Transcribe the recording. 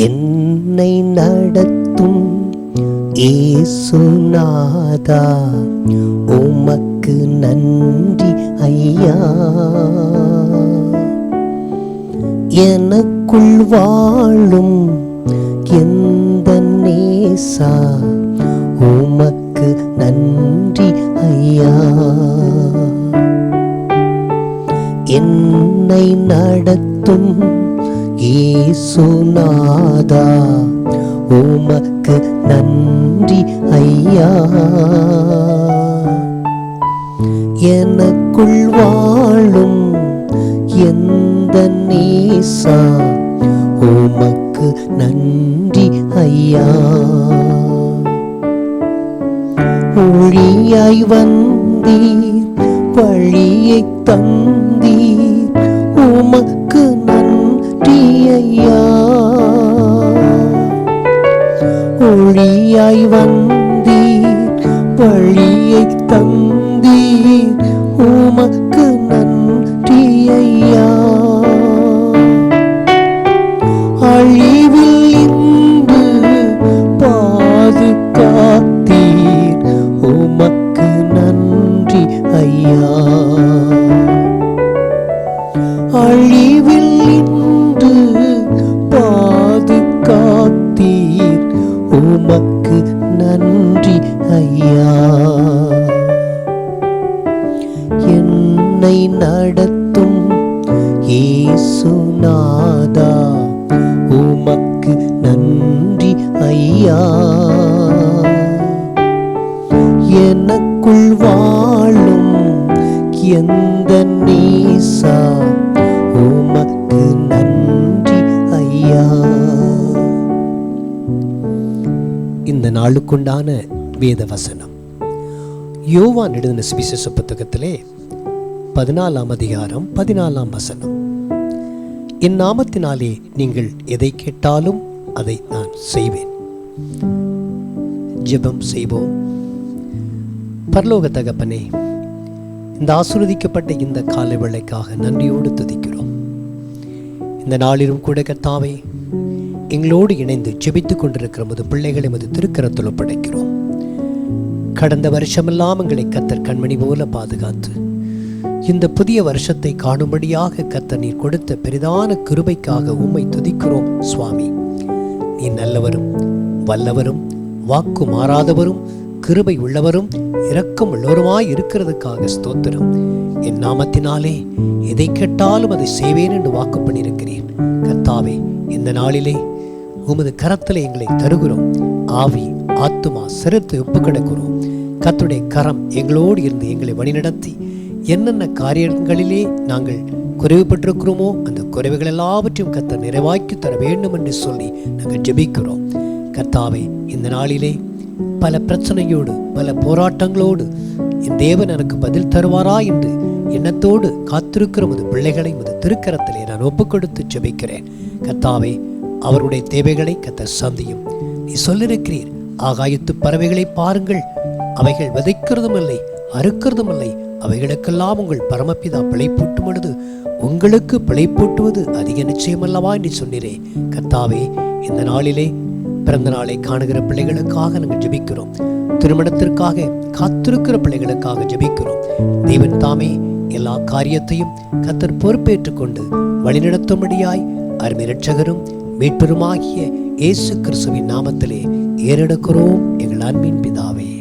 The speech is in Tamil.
என்னை நடத்தும் ஏசுநாதா உமக்கு நன்றி ஐயா. எனக்குள் வாழும் எந்த நேசா உமக்கு நன்றி ஐயா. என்னை நடத்தும் ஏசுநாதா உமக்கு நன்றி ஐயா எனக்குள் வாழும் எந்த நேசா உமக்கு நன்றி ஐயா ஒளியாய் வந்தீர் வழியை தந்தீர் உமக்கு ஒளியாய் வந்தீர் வழியை தந்தீர் உமக்கு நன்றி ஐயா அழிவில் இன்று பாதுகாத்தீர் உமக்கு நன்றி ஐயா அழி உமக்கு நன்றி ஐயா. என்னை நடத்தும் ஏசுநாதா உமக்கு நன்றி ஐயா. எனக்குள் வாழும் எந்த நீசா. நாளுக்குண்டான வேத வசனம் யோவான் எழுதின சுவிசேஷ புத்தகத்திலே பதினாலாம் அதிகாரம் பதினாலாம் வசனம். என் நாமத்தினாலே நீங்கள் எதை கேட்டாலும் அதை நான் செய்வேன். ஜெபம் செய்வோம். பரலோக தகப்பனே இந்த ஆசுரதிக்கப்பட்ட இந்த காலை வேளைக்காக நன்றியோடு துதிக்கிறோம். இந்த நாளிலும் கூட கர்த்தாவே எங்களோடு இணைந்து ஜெபித்துக் கொண்டிருக்கிற முது பிள்ளைகளை மது திருக்கரத்தில் ஒப்படைக்கிறோம் கடந்த வருஷமெல்லாம் எங்களை கத்தர் கண்மணி போல பாதுகாத்து இந்த புதிய வருஷத்தை காணும்படியாக கத்தர் நீர் கொடுத்த பெரிதான கிருபைக்காக உம்மை துதிக்கிறோம் சுவாமி. நீ நல்லவரும் வல்லவரும் வாக்கு மாறாதவரும் கிருபை உள்ளவரும் இரக்கம் உள்ளவருமாய் இருக்கிறதுக்காக ஸ்தோத்திரம். என் நாமத்தினாலே எதை கேட்டாலும் அதை செய்வேன் என்று வாக்கு பண்ணியிருக்கிறேன் கத்தாவே இந்த நாளிலே உமது கரத்தில் எங்களை தருகிறோம். ஆவி ஆத்துமா சிரத்தை ஒப்பு கிடக்கிறோம். கரம் எங்களோடு இருந்து எங்களை வழிநடத்தி என்னென்ன காரியங்களிலே நாங்கள் குறைவுபட்டிருக்கிறோமோ அந்த குறைவுகள் எல்லாவற்றையும் கத்த நிறைவாக்கி தர வேண்டும் என்று சொல்லி நாங்கள் ஜெபிக்கிறோம். கத்தாவை இந்த நாளிலே பல பிரச்சனையோடு பல போராட்டங்களோடு என் தேவன் எனக்கு பதில் தருவாரா என்று எண்ணத்தோடு காத்திருக்கிற மது பிள்ளைகளை மது திருக்கரத்திலே நான் ஒப்புக்கொடுத்து ஜெபிக்கிறேன். கத்தாவே அவருடைய தேவைகளை கத்த சந்தியும். நீ சொல்லிருக்கிறீர் ஆகாயத்து பறவைகளை பாருங்கள். அவைகள் விதைக்கிறதும் இல்லை அறுக்கிறதும் இல்லை அவைகளுக்கெல்லாம் உங்கள் பரமபிதா பிழைப்பூட்டும் பொழுது உங்களுக்கு பிழைப்பூட்டுவது அதிக நிச்சயமல்லவா என்று சொன்னீரே. கத்தாவே இந்த நாளிலே பிறந்த நாளை காணுகிற பிள்ளைகளுக்காக நாங்கள் ஜெபிக்கிறோம். திருமணத்திற்காக காத்திருக்கிற பிள்ளைகளுக்காக ஜெபிக்கிறோம். தேவன் தாமே எல்லா காரியத்தையும் கத்தர் பொறுப்பேற்றுக் கொண்டு வழிநடத்தும்படியாய் அருமை ரட்சகரும் மீட்பெருமாகிய இயேசு கிறிஸ்துவின் நாமத்திலே ஏறெடுக்கிறோம். எங்கள் அன்பின் பிதாவே.